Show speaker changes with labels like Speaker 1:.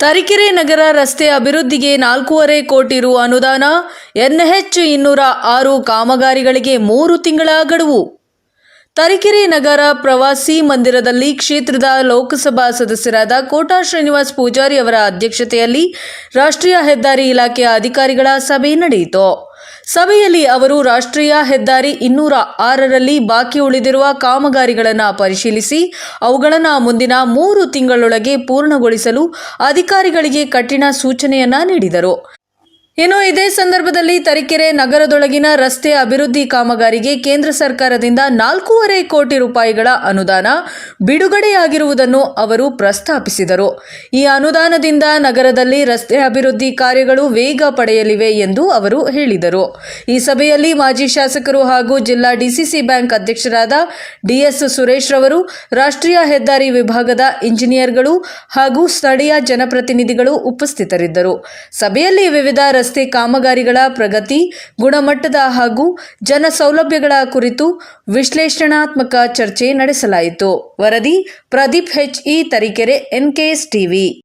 Speaker 1: ತರೀಕೆರೆ ನಗರ ರಸ್ತೆ ಅಭಿವೃದ್ಧಿಗೆ ನಾಲ್ಕೂವರೆ ಕೋಟಿ ರು ಅನುದಾನ, ಎನ್ಎಚ್ ಇನ್ನೂರ ಆರು ಕಾಮಗಾರಿಗಳಿಗೆ ಮೂರು ತಿಂಗಳ ಗಡುವು. ತರೀಕೆರೆ ನಗರ ಪ್ರವಾಸಿ ಮಂದಿರದಲ್ಲಿ ಕ್ಷೇತ್ರದ ಲೋಕಸಭಾ ಸದಸ್ಯರಾದ ಕೋಟಾ ಶ್ರೀನಿವಾಸ್ ಪೂಜಾರಿ ಅವರ ಅಧ್ಯಕ್ಷತೆಯಲ್ಲಿ ರಾಷ್ಟ್ರೀಯ ಹೆದ್ದಾರಿ ಇಲಾಖೆಯ ಅಧಿಕಾರಿಗಳ ಸಭೆ ನಡೆಯಿತು. ಸಭೆಯಲ್ಲಿ ಅವರು ರಾಷ್ಟ್ರೀಯ ಹೆದ್ದಾರಿ ಇನ್ನೂರ ಆರರಲ್ಲಿ ಬಾಕಿ ಉಳಿದಿರುವ ಕಾಮಗಾರಿಗಳನ್ನು ಪರಿಶೀಲಿಸಿ, ಅವುಗಳನ್ನು ಮುಂದಿನ ಮೂರು ತಿಂಗಳೊಳಗೆ ಪೂರ್ಣಗೊಳಿಸಲು ಅಧಿಕಾರಿಗಳಿಗೆ ಕಠಿಣ ಸೂಚನೆಯನ್ನ ನೀಡಿದರು. ಇನ್ನು ಇದೇ ಸಂದರ್ಭದಲ್ಲಿ ತರೀಕೆರೆ ನಗರದೊಳಗಿನ ರಸ್ತೆ ಅಭಿವೃದ್ಧಿ ಕಾಮಗಾರಿಗೆ ಕೇಂದ್ರ ಸರ್ಕಾರದಿಂದ ನಾಲ್ಕೂವರೆ ಕೋಟಿ ರೂಪಾಯಿಗಳ ಅನುದಾನ ಬಿಡುಗಡೆಯಾಗಿರುವುದನ್ನು ಅವರು ಪ್ರಸ್ತಾಪಿಸಿದರು. ಈ ಅನುದಾನದಿಂದ ನಗರದಲ್ಲಿ ರಸ್ತೆ ಅಭಿವೃದ್ಧಿ ಕಾರ್ಯಗಳು ವೇಗ ಪಡೆಯಲಿವೆ ಎಂದು ಅವರು ಹೇಳಿದರು. ಈ ಸಭೆಯಲ್ಲಿ ಮಾಜಿ ಶಾಸಕರು ಹಾಗೂ ಜಿಲ್ಲಾ ಡಿಸಿಸಿ ಬ್ಯಾಂಕ್ ಅಧ್ಯಕ್ಷರಾದ ಡಿಎಸ್ ಸುರೇಶ್ ರವರು, ರಾಷ್ಟ್ರೀಯ ಹೆದ್ದಾರಿ ವಿಭಾಗದ ಇಂಜಿನಿಯರ್ಗಳು ಹಾಗೂ ಸ್ಥಳೀಯ ಜನಪ್ರತಿನಿಧಿಗಳು ಉಪಸ್ಥಿತರಿದ್ದರು. ಸಭೆಯಲ್ಲಿ ವಿವಿಧ ರಸ್ತೆ ಕಾಮಗಾರಿಗಳ ಪ್ರಗತಿ, ಗುಣಮಟ್ಟದ ಹಾಗೂ ಜನ ಸೌಲಭ್ಯಗಳ ಕುರಿತು ವಿಶ್ಲೇಷಣಾತ್ಮಕ ಚರ್ಚೆ ನಡೆಸಲಾಯಿತು. ವರದಿ Pradeep H E Tarikere, NKS TV.